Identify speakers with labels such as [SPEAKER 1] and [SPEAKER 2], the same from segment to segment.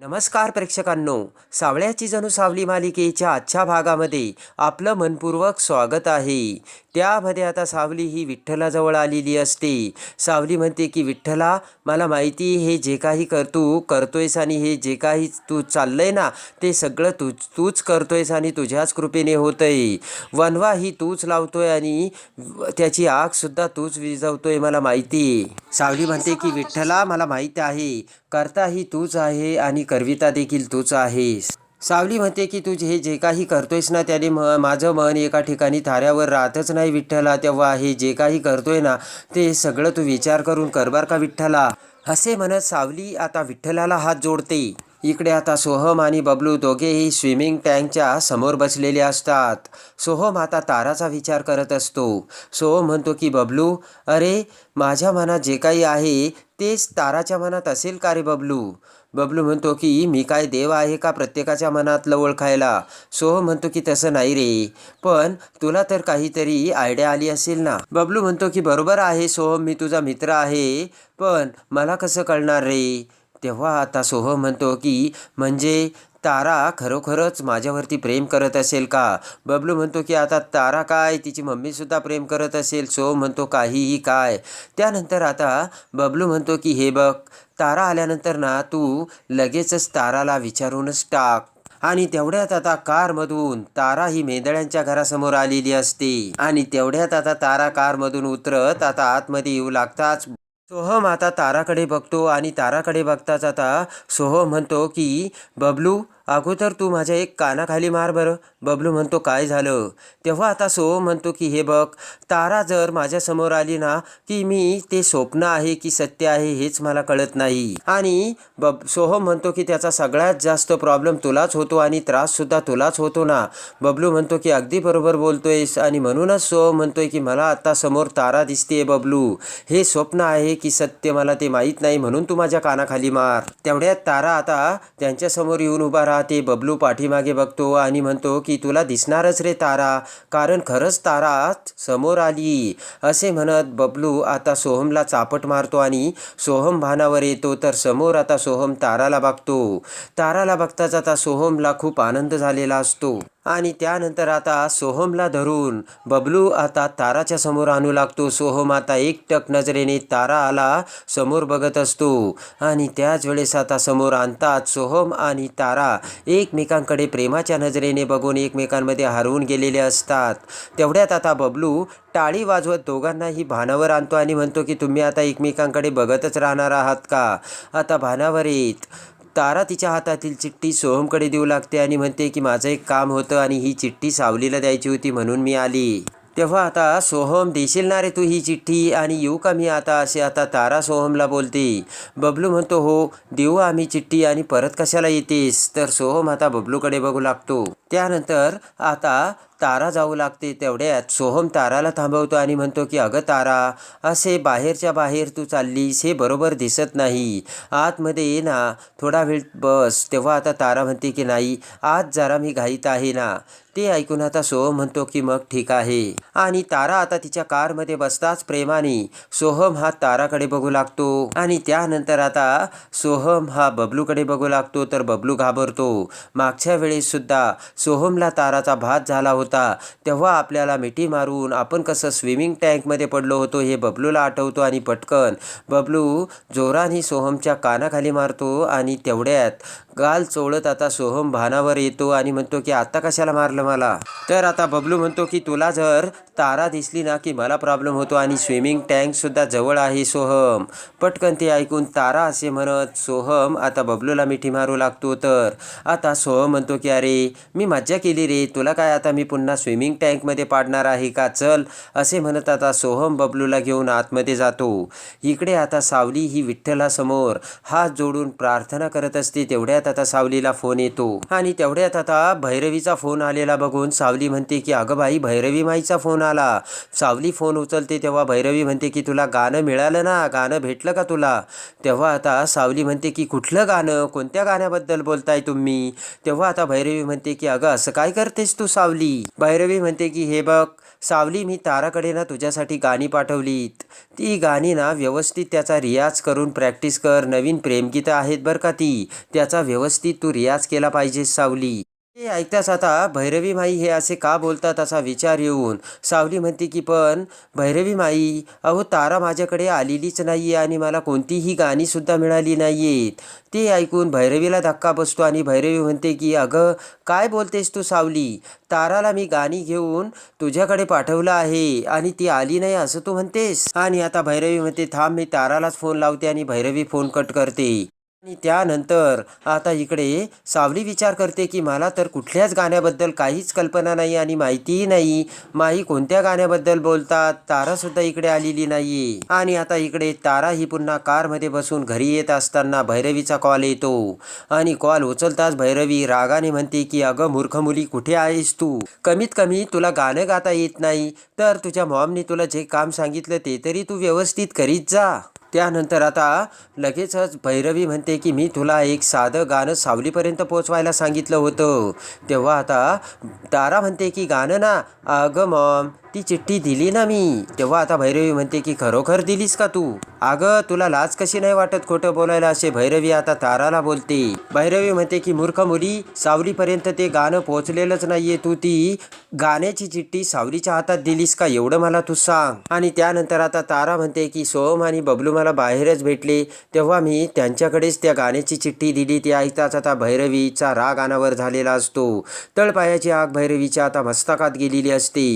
[SPEAKER 1] नमस्कार प्रेक्षकांनो. सावळ्याची जणू सावली मालिकेच्या आजच्या भागामध्ये आपलं मनपूर्वक स्वागत आहे. त्यामध्ये आता सावली ही विठ्ठलाजवळ आलेली असते. सावली म्हणते की विठ्ठला मला माहिती आहे हे जे काही कर तू करतोयस आणि हे जे काही तू चाललंय ना ते सगळं तू तूच करतोयस आणि तुझ्याच कृपेने होतंय. वनवा ही तूच लावतोय आणि त्याची आगसुद्धा तूच विजवतोय मला माहिती आहे. सावली म्हणते की विठ्ठला मला माहीत आहे. करता ही तूच आहे आणि करविता देखील तूच आहेस. सावली म्हणते की तू हे जे काही करतोयस ना त्याने म माझं मन एका ठिकाणी थाऱ्यावर राहतच नाही विठ्ठला. तेव्हा हे जे काही करतोय ना ते सगळं तू विचार करून करबार का विठ्ठला. असे म्हणत सावली आता विठ्ठलाला हात जोडते. इकडे आता सोहम आणि बबलू दोघेही स्विमिंग टँकच्या समोर बसलेले असतात. सोहम आता ताराचा विचार करत असतो. सोहम म्हणतो की बबलू अरे माझ्या मनात जे काही आहे तेच ताराच्या मनात असेल का रे बबलू? बबलू म्हणतो की मी काय देव आहे का प्रत्येकाच्या मनातलं ओळखायला? सोहम म्हणतो की तसं नाही रे. पण तुला तर काहीतरी आयडिया आली असेल ना. बबलू म्हणतो की बरोबर आहे सोहम मी तुझा मित्र आहे. पण मला कसं कळणार रे? तेव्हा आता सोहम म्हणतो की म्हणजे तारा खरोखरच माझ्यावरती प्रेम करत असेल का? बबलू म्हणतो की आता तारा काय? तिची मम्मीसुद्धा प्रेम करत असेल. सो म्हणतो काहीही काय. त्यानंतर आता बबलू म्हणतो की हे बघ तारा आल्यानंतर ना तू लगेचच ताराला विचारूनच टाक. आणि तेवढ्यात आता कारमधून तारा ही मेंदळ्यांच्या घरासमोर आलेली असते. आणि तेवढ्यात आता तारा कारमधून उतरत आता आतमध्ये येऊ लागताच सोहम आता ताराकडे बघतो आणि ताराकडे बघताच आता सोहम म्हणतो की बबलू अगोदर तू माझ्या एक कानाखाली मार बरं. बबलू म्हणतो काय झालं? तेव्हा आता सोहम म्हणतो की हे बघ तारा जर माझ्यासमोर आली ना की मी ते स्वप्न आहे की सत्य आहे हेच मला कळत नाही. आणि बब सोहम म्हणतो की त्याचा सगळ्यात जास्त प्रॉब्लेम तुलाच होतो आणि त्राससुद्धा तुलाच होतो ना. बबलू म्हणतो की अगदी बरोबर बोलतोयस. आणि म्हणूनच सोहम म्हणतोय की मला आता समोर तारा दिसते बबलू. हे स्वप्न आहे की सत्य मला ते माहीत नाही म्हणून तू माझ्या कानाखाली मार. तेवढ्यात तारा आता त्यांच्यासमोर येऊन उभा राहा ते बबलू पाठीमागे बघतो आणि म्हणतो की तुला दिसणारच रे तारा कारण खरंच तारा समोर आली. असे म्हणत बबलू आता सोहमला चापट मारतो आणि सोहम भानावर येतो तर समोर आता सोहम ताराला बघतो. ताराला बघताच आता सोहमला खूप आनंद झालेला असतो. आणि त्यानंतर आता सोहमला धरून बबलू आता ताराच्या समोर आणू लागतो. सोहम आता एकटक नजरेने तारा आला समोर बघत असतो. आणि त्याच वेळेस आता समोर आणतात सोहम आणि तारा. एकमेकांकडे प्रेमाच्या नजरेने बघून एकमेकांमध्ये हरवून गेलेले असतात. तेवढ्यात आता बबलू टाळी वाजवत दोघांनाही भानावर आणतो आणि म्हणतो की तुम्ही आता एकमेकांकडे बघतच राहणार आहात का? आता भानावर येत तारा तिच्या हातातील चिठ्ठी सोहमकडे देऊ लागते आणि म्हणते की माझं एक काम होतं आणि ही चिठ्ठी सावलीला द्यायची होती म्हणून मी आली. तेव्हा आता सोहम देशील ना रे तू ही चिठ्ठी? आणि येऊ का मी आता? असे आता तारा सोहमला बोलते. बबलू म्हणतो हो देऊ आम्ही चिठ्ठी आणि परत कशाला येतेस? तर सोहम आता बबलूकडे बघू लागतो. त्यानंतर आता तारा जाऊ लागते तेवढ्यात. सोहम ताराला थांबवतो आणि म्हणतो की अगं तारा असे बाहेरच्या बाहेर तू चाललीस हे बरोबर दिसत नाही. आतमध्ये ये ना. थोडा वेळ बस. तेव्हा आता तारा म्हणते की नाही आज जरा मी घाईत आहे ना. ते ऐकून आता सोहम म्हणतो की मग ठीक आहे. आणि तारा आता तिच्या कारमध्ये बसताच प्रेमाने सोहम हा ताराकडे बघू लागतो. आणि त्यानंतर आता सोहम हा बबलूकडे बघू लागतो तर बबलू घाबरतो. मागच्या वेळेस सुद्धा सोहमला ताराचा भात झाला होता. तेव्हा आपल्याला मिठी मारून आपण कसं स्विमिंग टँकमध्ये पडलो होतो हे बबलूला आठवतो आणि पटकन बबलू जोराने सोहमच्या कानाखाली मारतो आणि तेवढ्यात गाल चोळत आता सोहम भानावर येतो आणि म्हणतो की आता कशाला मारलं मला तर आता बबलू म्हणतो की तुला जर तारा दिसली ना की मला प्रॉब्लेम होतो आणि स्विमिंग टँकसुद्धा जवळ आहे सोहम. पटकन ते ऐकून तारा असे म्हणत सोहम आता बबलूला मिठी मारू लागतो तर. आता सोहम म्हणतो की अरे मी मज्जा केली रे. तुला काय आता मी पुन्हा स्विमिंग टँकमध्ये पाडणार आहे का? चल. असे म्हणत आता सोहम बबलूला घेऊन आतमध्ये जातो. इकडे आता सावली ही विठ्ठलासमोर हात जोडून प्रार्थना करत असते. तेवढ्यात आता सावलीला फोन येतो. आणि तेवढ्यात आता भैरवीचा फोन आलेला बघून सावली म्हणते की अगं बाई भैरवी माईचा फोन आला. सावली फोन उचलते तेव्हा भैरवी म्हणते की तुला गाणं मिळालं ना? गाणं भेटलं का तुला? तेव्हा आता सावली म्हणते की कुठलं गाणं? कोणत्या गाण्याबद्दल बोलताय तुम्ही? तेव्हा आता भैरवी म्हणते की अगं असं काय करतेस तू सावली? भैरवी म्हणते की हे बघ सावली मी ताराकडे ना तुझ्यासाठी गाणी पाठवलीत. ती गाणी ना व्यवस्थित त्याचा रियाज करून प्रॅक्टिस कर. नवीन प्रेमगीतं आहेत बरं का ती. त्याचा व्यवस्थित तू रियाज केला पाहिजेस सावली. हे ऐकताच आता भैरवी माई हे असे का बोलतात असा विचार येऊन सावली म्हणते की पण भैरवी माई अहो तारा माझ्याकडे आलेलीच नाही आहे आणि मला कोणतीही गाणीसुद्धा मिळाली नाही आहेत ते ऐकून भैरवीला धक्का बसतो आणि भैरवी म्हणते की अगं काय बोलतेस तू सावली? ताराला मी गाणी घेऊन तुझ्याकडे पाठवलं आहे आणि ती आली नाही असं तू म्हणतेस? आणि आता भैरवी म्हणते थांब मी तारालाच फोन लावते आणि भैरवी फोन कट करते. आणि त्यानंतर आता इकडे सावली विचार करते की मला तर कुठल्याच गाण्याबद्दल काहीच कल्पना नाही आणि माहितीही नाही. माई कोणत्या गाण्याबद्दल बोलतात? तारासुद्धा इकडे आलेली नाहीये. आणि आता इकडे तारा ही पुन्हा कारमध्ये बसून घरी येत असताना भैरवीचा कॉल येतो. आणि कॉल उचलताच भैरवी रागाने म्हणते की अगं मूर्ख मुली कुठे आहेस तू? कमीत कमी तुला गाणं गाता येत नाही. तर तुझ्या मॉमने तुला जे काम सांगितलं ते तरी तू व्यवस्थित करीत जा. त्यानंतर आता लगेचच भैरवी म्हणते की मी तुला एक साधं गाणं सावलीपर्यंत पोचवायला सांगितलं होतं. तेव्हा आता तारा म्हणते की गाणं ना अगं मॉम ती चिठ्ठी दिली ना मी. तेव्हा आता भैरवी म्हणते की खरोखर दिलीस का तू? अगं तुला लाज कशी नाही वाटत खोटं बोलायला? असे भैरवी आता ताराला बोलते. भैरवी म्हणते की मूर्ख मुली सावलीपर्यंत ते गाणं पोहोचलेलंच नाहीये. तू ती गाण्याची चिठ्ठी सावलीच्या हातात दिलीस का एवढं मला तू सांग. आणि त्यानंतर आता तारा म्हणते की सोहम आणि बबलू मला बाहेरच भेटले. तेव्हा मी त्यांच्याकडेच त्या गाण्याची चिठ्ठी दिली. ती ऐकताच आता भैरवीचा राग अनावर झालेला असतो. तळपायाची आग भैरवीच्या आता मस्तकात गेलेली असते.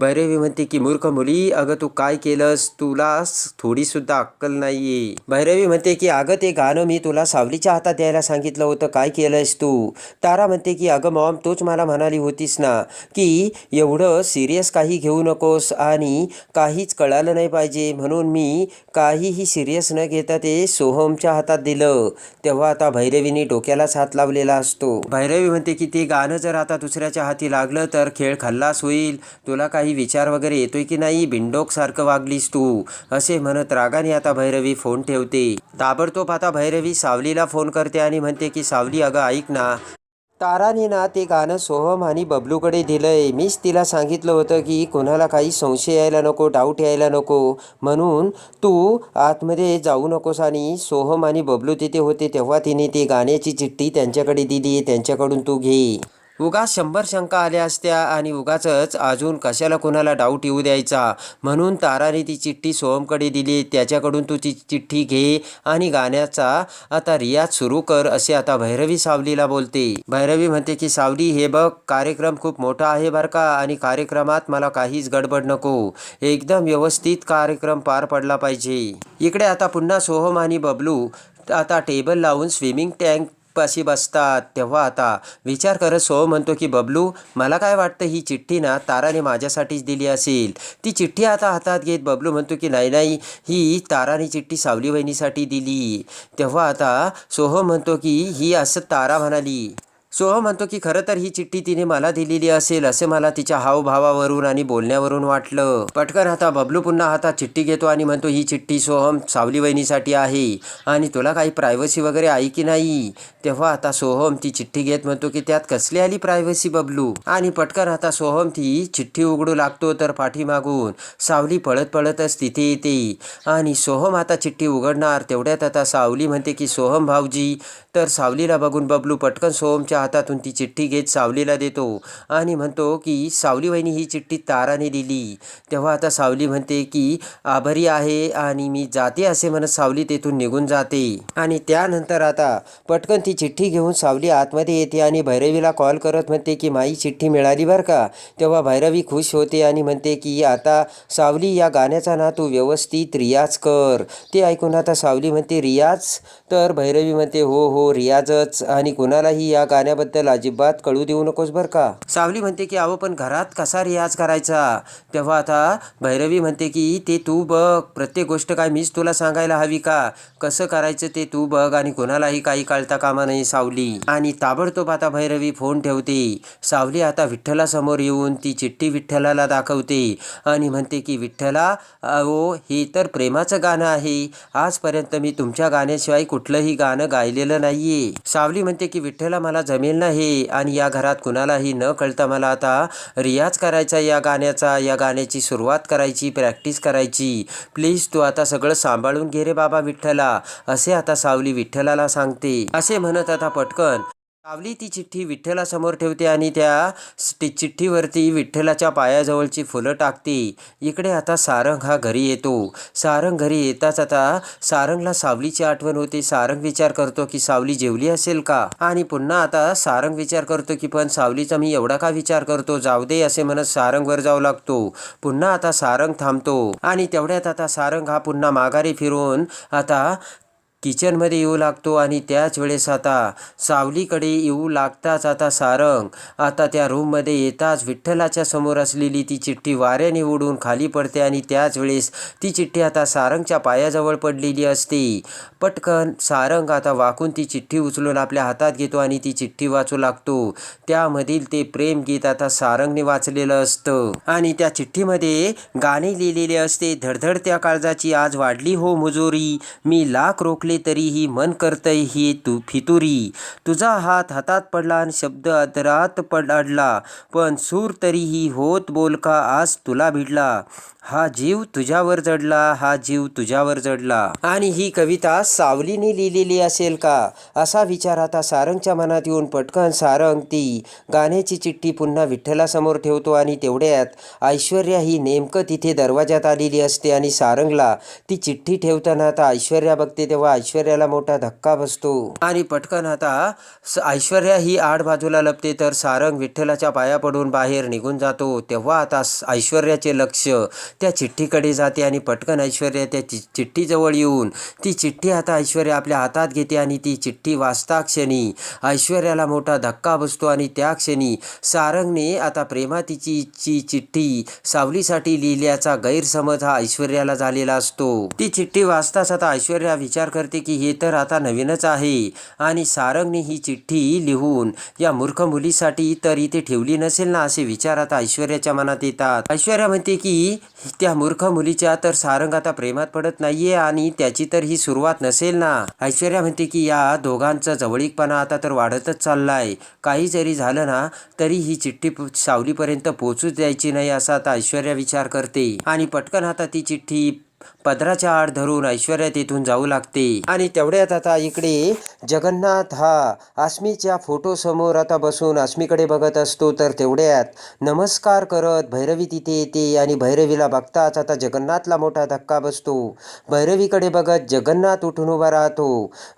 [SPEAKER 1] भैरवी म्हणते की मूर्ख मुली अगं तू काय केलंस? तुला थोडी सुद्धा अक्कल नाहीये. भैरवी म्हणते की अगं ते गाणं मी तुला सावलीच्या हातात द्यायला सांगितलं होतं. काय केलंयस तू? तारा म्हणते की अगं मॉम तूच मला म्हणाली होतीस ना की एवढं सिरियस काही घेऊ नकोस आणि काहीच कळालं नाही पाहिजे. म्हणून मी काहीही सिरियस न घेता ते सोहमच्या हातात दिलं. तेव्हा आता भैरवीने डोक्यालाच हात लावलेला असतो. भैरवी म्हणते की ते गाणं जर आता दुसऱ्याच्या हाती लागलं तर खेळ खल्लास होईल. तुला काही विचार वगैरे येतोय की नाही? बिंडोक सारखं वागलीस तू. असे म्हणत रागाने आता भैरवी फोन ठेवते. ताबडतोब आता भैरवी सावलीला फोन करते आणि म्हणते की सावली अगं ऐक ना. ताराने ना ते गाणं सोहम आणि बबलूकडे दिलंय. मीच तिला सांगितलं होतं की कोणाला काही संशय यायला नको डाऊट यायला नको. म्हणून तू आतमध्ये जाऊ नकोस आणि सोहम आणि बबलू तिथे होते तेव्हा तिने ते गाण्याची चिठ्ठी त्यांच्याकडे दिली त्यांच्याकडून तू घे. उगाच शंभर शंका आल्या असत्या आणि उगाचच अजून कशाला कोणाला डाऊट येऊ द्यायचा? म्हणून ताराने ती चिठ्ठी सोहमकडे दिली. त्याच्याकडून तू ती चिठ्ठी घे आणि गाण्याचा आता रियाज सुरू कर असे आता भैरवी सावलीला बोलते. भैरवी म्हणते की सावली हे बघ कार्यक्रम खूप मोठा आहे बरं का आणि कार्यक्रमात मला काहीच गडबड नको. एकदम व्यवस्थित कार्यक्रम पार पडला पाहिजे. इकडे आता पुन्हा सोहम आणि बबलू आता टेबल लावून स्विमिंग टँक पाशी बसतात. तेव्हा आता विचार करत सो म्हणतो की बबलू मला काय वाटतं ही चिठ्ठी ना ताराने माझ्यासाठीच दिली असेल. ती चिठ्ठी आता हातात घेत बबलू म्हणतो की नाही नाही ही ताराने चिठ्ठी सावली वहिनीसाठी दिली. तेव्हा आता सोहम म्हणतो की ही असं तारा म्हणाली. सोहम म्हणतो की खरं तर ही चिठ्ठी तिने मला दिलेली असेल असे मला तिच्या हावभावावरून आणि बोलण्यावरून वाटलं. पटकन आता बबलू पुन्हा हातात चिठ्ठी घेतो आणि म्हणतो ही चिठ्ठी सोहम सावली वहिनीसाठी आहे आणि तुला काही प्रायव्हसी वगैरे आहे की नाही? तेव्हा आता सोहम ती चिठ्ठी घेत म्हणतो की त्यात कसली आली प्रायव्हसी बबलू? आणि पटकन आता सोहम ती चिठ्ठी उघडू लागतो तर पाठीमागून सावली पळत पळतच तिथे येते. आणि सोहम आता चिठ्ठी उघडणार तेवढ्यात आता सावली म्हणते की सोहम भाऊजी तर सावलीला बघून बबलू पटकन सोहमच्या हातातून ती चिठ्ठी घेत सावलीला देतो आणि म्हणतो की सावली वहिनी ही चिठ्ठी ताराने दिली. तेव्हा आता सावली म्हणते की आभारी आहे आणि मी जाते असे म्हणत सावली तेथून निघून जाते. आणि त्यानंतर आता पटकन ती चिठ्ठी घेऊन सावली आतमध्ये येते आणि भैरवीला कॉल करत म्हणते की माई चिठ्ठी मिळाली बरं का? तेव्हा भैरवी खुश होते आणि म्हणते की आता सावली या गाण्याचा ना तू व्यवस्थित रियाज कर. ते ऐकून आता सावली म्हणते रियाज तर भैरवी म्हणते हो हो रियाजच. आणि कुणालाही या गाण्याबद्दल अजिबात कळू देऊ नकोस बरं का? सावली म्हणते की अहो पण घरात कसा रियाज करायचा? तेव्हा आता भैरवी म्हणते की ते तू बघ. प्रत्येक गोष्ट काय मीच तुला सांगायला हवी का? कसं करायचं ते तू बघ. आणि कोणालाही काही कळता कामा नाही सावली. आणि ताबडतोब आता भैरवी फोन ठेवते. सावली आता विठ्ठलासमोर येऊन ती चिठ्ठी विठ्ठलाला दाखवते. आणि म्हणते की विठ्ठला अहो हे तर प्रेमाचं गाणं आहे. आजपर्यंत मी तुमच्या गाण्याशिवाय कुठलंही गाणं गायलेलं नाहीये. सावली म्हणते की विठ्ठला मला जमेल नाही आणि या घरात कुणालाही न कळता मला आता रियाज करायचा या गाण्याचा या गाण्याची सुरुवात करायची प्रॅक्टिस करायची. प्लीज तू आता सगळं सांभाळून घे रे बाबा विठ्ठला असे आता सावली विठ्ठलाला सांगते. असे म्हणत आता पटकन सावली ती चिठ्ठी विठ्ठलासमोर ठेवते आणि त्या चिठ्ठीवरती विठ्ठलाच्या पायाजवळची फुलं टाकते. इकडे आता सारंग हा घरी येतो. सारंग घरी येताच आता सारंगला सावलीची आठवण होते. सारंग विचार करतो की सावली जेवली असेल का? आणि पुन्हा आता सारंग विचार करतो की पण सावलीचा मी एवढा का विचार करतो? जाऊ दे असे म्हणत सारंगवर जाऊ लागतो. पुन्हा आता सारंग थांबतो. आणि तेवढ्यात आता सारंग हा पुन्हा माघारी फिरून आता किचनमध्ये येऊ लागतो आणि त्याच वेळेस आता सावलीकडे येऊ लागताच आता सारंग. आता त्या रूममध्ये येताच विठ्ठलाच्या समोर असलेली ती चिठ्ठी वाऱ्याने उडून खाली पडते आणि त्याच वेळेस ती चिठ्ठी आता सारंगच्या पायाजवळ पडलेली असते. पटकन सारंग आता वाकून ती चिठ्ठी उचलून आपल्या हातात घेतो आणि ती चिठ्ठी वाचू लागतो. त्यामधील ते प्रेम गीत आता सारंगने वाचलेलं असतं. आणि त्या चिठ्ठीमध्ये गाणे लिहिलेले असते धडधडत्या काळजाची आज वाढली हो मुजोरी. मी लाख रोखली तरीही मन करतय ही तू फितुरी. तुझा हात हातात पडला आणि शब्द अधरात पडला. पण सूर तरीही होत बोलका आज तुला भिडला. हा जीव तुझ्यावर जडला हा जीव तुझ्यावर जडला आणि ही कविता सावलीने लिहिलेली असेल का? असा विचार आता सारंगच्या मनात येऊन पटकन सारंग ती गाण्याची चिठ्ठी पुन्हा विठ्ठलासमोर ठेवतो आणि तेवढ्यात ऐश्वर्या ही नेमकं तिथे दरवाजात आलेली असते आणि सारंगला ती चिठ्ठी ठेवताना आता ऐश्वर्या बघते तेव्हा ऐश्वर्याला मोठा धक्का बसतो. आणि पटकन आता ऐश्वर्या ही आड बाजूला लपते तर सारंग विठ्ठलाच्या पाया पडून बाहेर निघून जातो. तेव्हा आता ऐश्वर्याचे लक्ष त्या चिठ्ठीकडे जाते आणि पटकन ऐश्वर्या त्या चि चिठ्ठीजवळ येऊन ती चिठ्ठी आता ऐश्वर्या आपल्या हातात घेते आणि ती चिठ्ठी वाचता क्षणी ऐश्वर्याला मोठा धक्का बसतो आणि त्या क्षणी सारंगने आता प्रेमातीची ची चिठ्ठी सावलीसाठी लिहिल्याचा गैरसमज हा ऐश्वर्याला झालेला असतो. ती चिठ्ठी वाचताच आता ऐश्वर्या विचार करते की हे तर आता नवीनच आहे आणि सारंगने ही चिठ्ठी लिहून या मूर्ख मुलीसाठी तर इथे ठेवली नसेल ना असे विचार आता ऐश्वर्याच्या मनात येतात. ऐश्वर्या म्हणते की त्या मूर्ख मुलीच्या तर सारंग आता प्रेमात पडत नाहीये आणि त्याची तर ही सुरुवात नसेल ना. ऐश्वर्या म्हणते की या दोघांचा जवळीकपणा आता तर वाढतच चाललाय. काही जरी झालं ना तरी ही चिठ्ठी सावलीपर्यंत पोहोचूच द्यायची नाही असा आता ऐश्वर्या विचार करते. आणि पटकन आता ती चिठ्ठी पदराच्या आड धरून ऐश्वर्या तिथून जाऊ लागते. आणि तेवढ्यात आता इकडे जगन्नाथ हा आस्मीच्या फोटो समोर आता बसून आस्मीकडे बघत असतो. तर तेवढ्यात नमस्कार करत भैरवी तिथे येते आणि भैरवीला बघताच आता जगन्नाथला मोठा धक्का बसतो. भैरवीकडे बघत जगन्नाथ उठून उभा राहतो.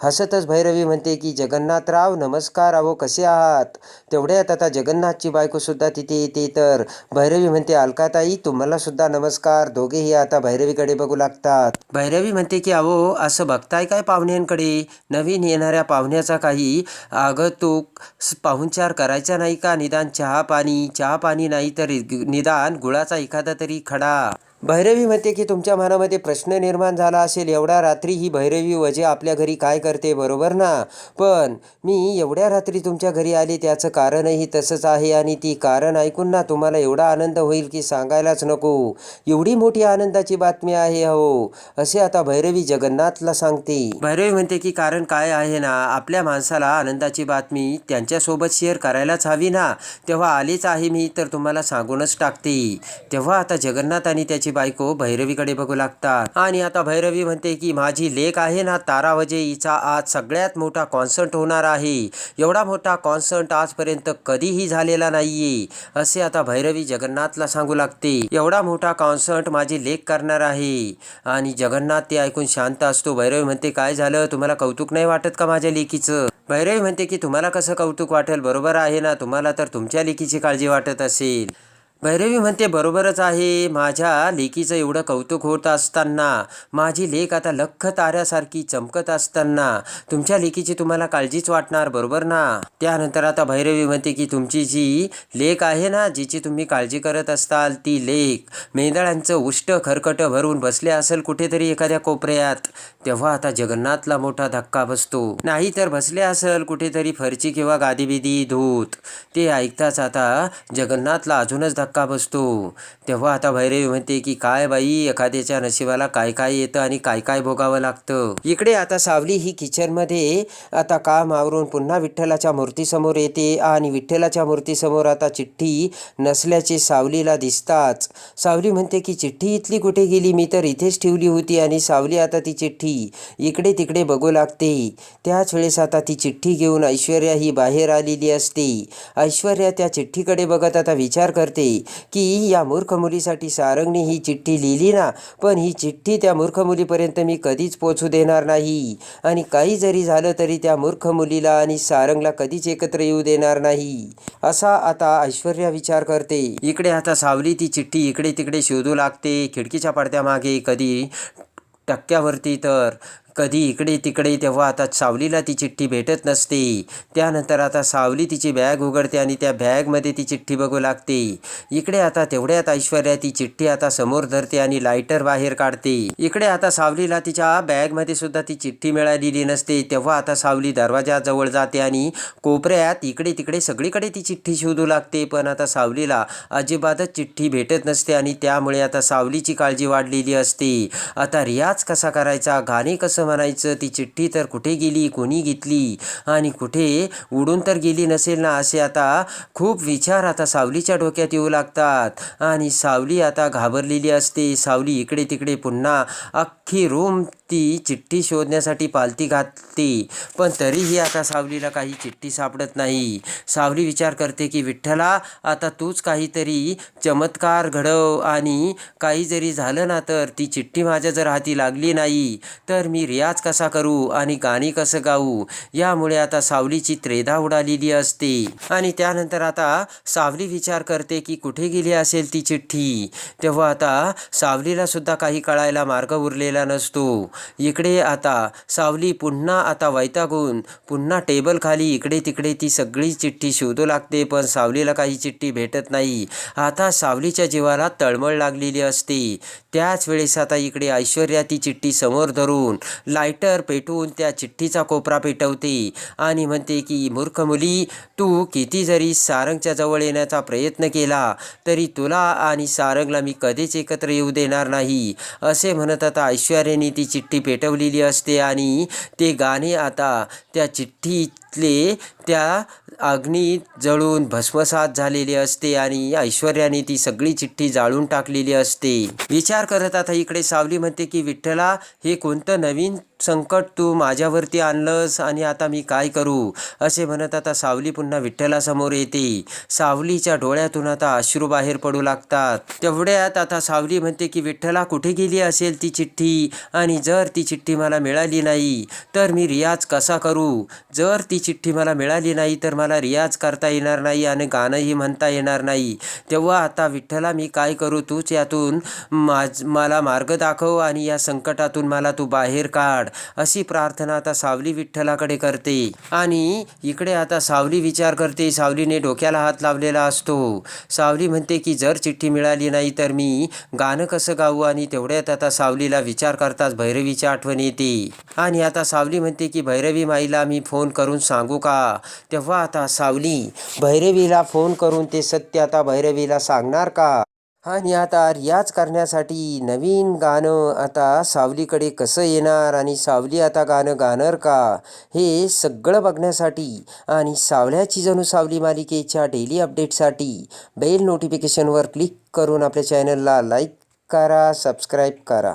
[SPEAKER 1] हसतच भैरवी म्हणते की जगन्नाथराव नमस्कार अहो कसे आहात? तेवढ्यात आता जगन्नाथची बायको सुद्धा तिथे येते. तर भैरवी म्हणते अलकाताई तुम्हाला सुद्धा नमस्कार. दोघेही आता भैरवीकडे बघ लागतात. भैरवी म्हणते की अहो असं बघताय काय पाहुण्यांकडे? नवीन येणाऱ्या पाहुण्याचा काही आगतूक पाहुणचार करायचा नाही का? निदान चहा पाणी चहा पाणी नाही तर निदान गुळाचा एखादा तरी खडा. भैरवी म्हणते की तुमच्या मनामध्ये प्रश्न निर्माण झाला असेल एवढ्या रात्री ही भैरवी वजे आपल्या घरी काय करते बरोबर ना? पण मी एवढ्या रात्री तुमच्या घरी आली त्याचं कारणही तसंच आहे आणि ती कारण ऐकून ना तुम्हाला एवढा आनंद होईल की सांगायलाच नको. एवढी मोठी आनंदाची बातमी आहे हो. असे आता भैरवी जगन्नाथला सांगते. भैरवी म्हणते की कारण काय आहे ना आपल्या माणसाला आनंदाची बातमी त्यांच्यासोबत शेअर करायलाच हवी ना. तेव्हा आलीच आहे मी तर तुम्हाला सांगूनच टाकते. तेव्हा आता जगन्नाथ आणि त्याची बायको भैरवीकडे बघू लागतात. आणि आता भैरवी म्हणते की माझी लेख आहे ना तारावजे हिचा आज सगळ्यात मोठा कॉन्सर्ट होणार आहे. एवढा मोठा कॉन्सर्ट आजपर्यंत कधीही झालेला नाहीये. असे आता भैरवी जगन्नाथला सांगू लागते. एवढा मोठा कॉन्सर्ट माझी लेख करणार आहे. आणि जगन्नाथ ते ऐकून शांत असतो. भैरवी म्हणते काय झालं? तुम्हाला कौतुक नाही वाटत का माझ्या लेकीचं? भैरवी म्हणते की तुम्हाला कसं कौतुक वाटेल? बरोबर आहे ना. तुम्हाला तर तुमच्या लेखीची काळजी वाटत असेल. भैरवी म्हणते बरोबरच आहे. माझ्या लेकीचं एवढं कौतुक होत असताना माझी लेक आता लख ताऱ्यासारखी चमकत असताना तुमच्या लेकीची तुम्हाला काळजीच वाटणार बरोबर ना? त्यानंतर आता भैरवी म्हणते की तुमची जी लेक आहे ना जिची तुम्ही काळजी करत असताल ती लेक मेंदळांचं उष्ट खरकट भरून बसले असेल कुठेतरी एखाद्या कोपऱ्यात. तेव्हा आता जगन्नाथला मोठा धक्का बसतो. नाही तर बसले असल कुठेतरी फरची किंवा गादी बिदी धूत. ते ऐकताच आता जगन्नाथला अजूनच धक्का बसतो. तेव्हा आता भैरवी म्हणते की काय बाई एखाद्याच्या नशिबाला काय काय येतं आणि काय काय भोगावं लागतं? इकडे आता सावली ही किचनमध्ये आता काम आवरून पुन्हा विठ्ठलाच्या मूर्तीसमोर येते आणि विठ्ठलाच्या मूर्तीसमोर आता चिठ्ठी नसल्याचे सावलीला दिसताच. सावली म्हणते की चिठ्ठी इथली कुठे गेली? मी तर इथेच ठेवली होती. आणि सावली आता ती चिठ्ठी इकडे तिकडे बघू लागते. त्याच वेळेस आता ती चिठ्ठी घेऊन ऐश्वर्या ही बाहेर आलेली असते. ऐश्वर्या त्या चिठ्ठीकडे बघत आता विचार करते की या मूर्ख मुलीसाठी सारंगने ही चिठ्ठी लिहिली ना पण ही चिठ्ठी त्या मूर्ख मुलीपर्यंत मी कधीच पोचू देणार नाही. आणि काही जरी झालं तरी त्या मूर्ख मुलीला आणि सारंगला कधीच एकत्र येऊ देणार नाही. असा आता ऐश्वर्या विचार करते. इकडे आता सावली ती चिठ्ठी इकडे तिकडे शोधू लागते. खिडकीच्या पडद्यामागे कधी टक्क्यावरती तर कधी इकडे तिकडे तेव्हा आता सावलीला ती चिठ्ठी भेटत नसते. त्यानंतर आता सावली तिची बॅग उघडते आणि त्या बॅगमध्ये ती चिठ्ठी बघू लागते. इकडे आता तेवढ्यात ऐश्वर्या ती चिठ्ठी आता समोर धरते आणि लायटर बाहेर काढते. इकडे आता सावलीला तिच्या बॅगमध्ये सुद्धा ती चिठ्ठी मिळालेली नसते. तेव्हा आता सावली दरवाजाजवळ जाते आणि कोपऱ्यात इकडे तिकडे सगळीकडे ती चिठ्ठी शोधू लागते. पण आता सावलीला अजिबातच चिठ्ठी भेटत नसते आणि त्यामुळे आता सावलीची काळजी वाढलेली असते. आता रियाज कसा करायचा? गाणे कसं म्हणायचं ती चिठ्ठी तर कुठे गेली? कोणी घेतली? आणि कुठे? उडून तर गेली नसेल ना? असे आता खूप विचार आता सावलीच्या डोक्यात येऊ लागतात. आणि सावली आता घाबरलेली असते. सावली इकडे तिकडे पुन्हा अख्खी रूम ती चिठ्ठी शोधण्यासाठी पालती घातते. पण तरीही आता सावलीला काही चिठ्ठी सापडत नाही. सावली विचार करते की विठ्ठला आता तूच काहीतरी चमत्कार घडव. आणि काही जरी झालं ना तर ती चिठ्ठी माझ्या जर हाती लागली नाही तर मी रियाज कसा करू आणि गाणी कसं गाऊ? यामुळे आता सावलीची त्रेधा उडालेली असते. आणि त्यानंतर आता सावली विचार करते की कुठे गेली असेल ती चिठ्ठी? तेव्हा आता सावलीला सुद्धा काही कळायला मार्ग उरलेला नसतो. इकडे आता सावली पुन्हा आता वैतागून पुन्हा टेबल खाली इकडे तिकडे ती सगळी चिठ्ठी शोधू लागते पण सावलीला काही चिठ्ठी भेटत नाही. आता सावलीच्या जीवाला तळमळ लागलेली असते. त्याच वेळेस आता इकडे ऐश्वर्या ती चिठ्ठी समोर धरून लायटर पेटवून त्या चिठ्ठीचा कोपरा पेटवते आणि म्हणते की मूर्ख मुली तू किती जरी सारंगच्या जवळ येण्याचा प्रयत्न केला तरी तुला आणि सारंगला मी कधीच एकत्र येऊ देणार नाही. असे म्हणत आता ऐश्वर्याने ती चिठ्ठी पेटवलेली असते आणि ते गाणे आता त्या चिठ्ठी चिठ्ठीतले त्या अग्नीत जळून भस्मसात झालेले असते आणि ऐश्वर्याने ती सगळी चिठ्ठी जाळून टाकलेली असते. विचार करत आता इकडे सावली म्हणते की विठ्ठला हे कोणतं नवीन संकट तू माझ्यावरती आणलंस आणि आता मी काय करू? असे म्हणत आता सावली पुन्हा विठ्ठलासमोर येते. सावलीच्या डोळ्यातून आता अश्रू बाहेर पडू लागतात. तेवढ्यात आता सावली म्हणते की विठ्ठला कुठे गेली असेल ती चिठ्ठी? आणि जर ती चिठ्ठी मला मिळाली नाही तर मी रियाज कसा करू? जर ती चिठ्ठी मला मिळाली नाही तर मला रियाज करता येणार नाही आणि गाणंही म्हणता येणार नाही. तेव्हा आता विठ्ठला मी काय करू? तूच यातून माझ मला मार्ग दाखव आणि या संकटातून मला तू बाहेर काढ. अशी प्रार्थना आता सावली विठ्ठलाकडे करते. आणि इकडे आता सावली विचार करते. सावलीने डोक्याला हात लावलेला असतो. सावली म्हणते की जर चिठ्ठी मिळाली नाही तर मी गाणं कसं गाऊ? आणि तेवढ्यात आता सावलीला विचार करताच भैरवीची आठवण येते. आणि आता सावली म्हणते की भैरवी माईला मी फोन करून सांगू का? तेव्हा आता सावली भैरवीला फोन करून ते सत्य आता भैरवीला सांगणार का? आणि आता रियाज करण्यासाठी नवीन गाणं आता सावलीकडे कसं येणार आणि सावली आता गाणं गाणार का? हे सगळं बघण्यासाठी आणि सावल्याची जणू सावली मालिकेच्या डेली अपडेटसाठी बेल नोटिफिकेशनवर क्लिक करून आपल्या चॅनलला लाईक करा सबस्क्राईब करा.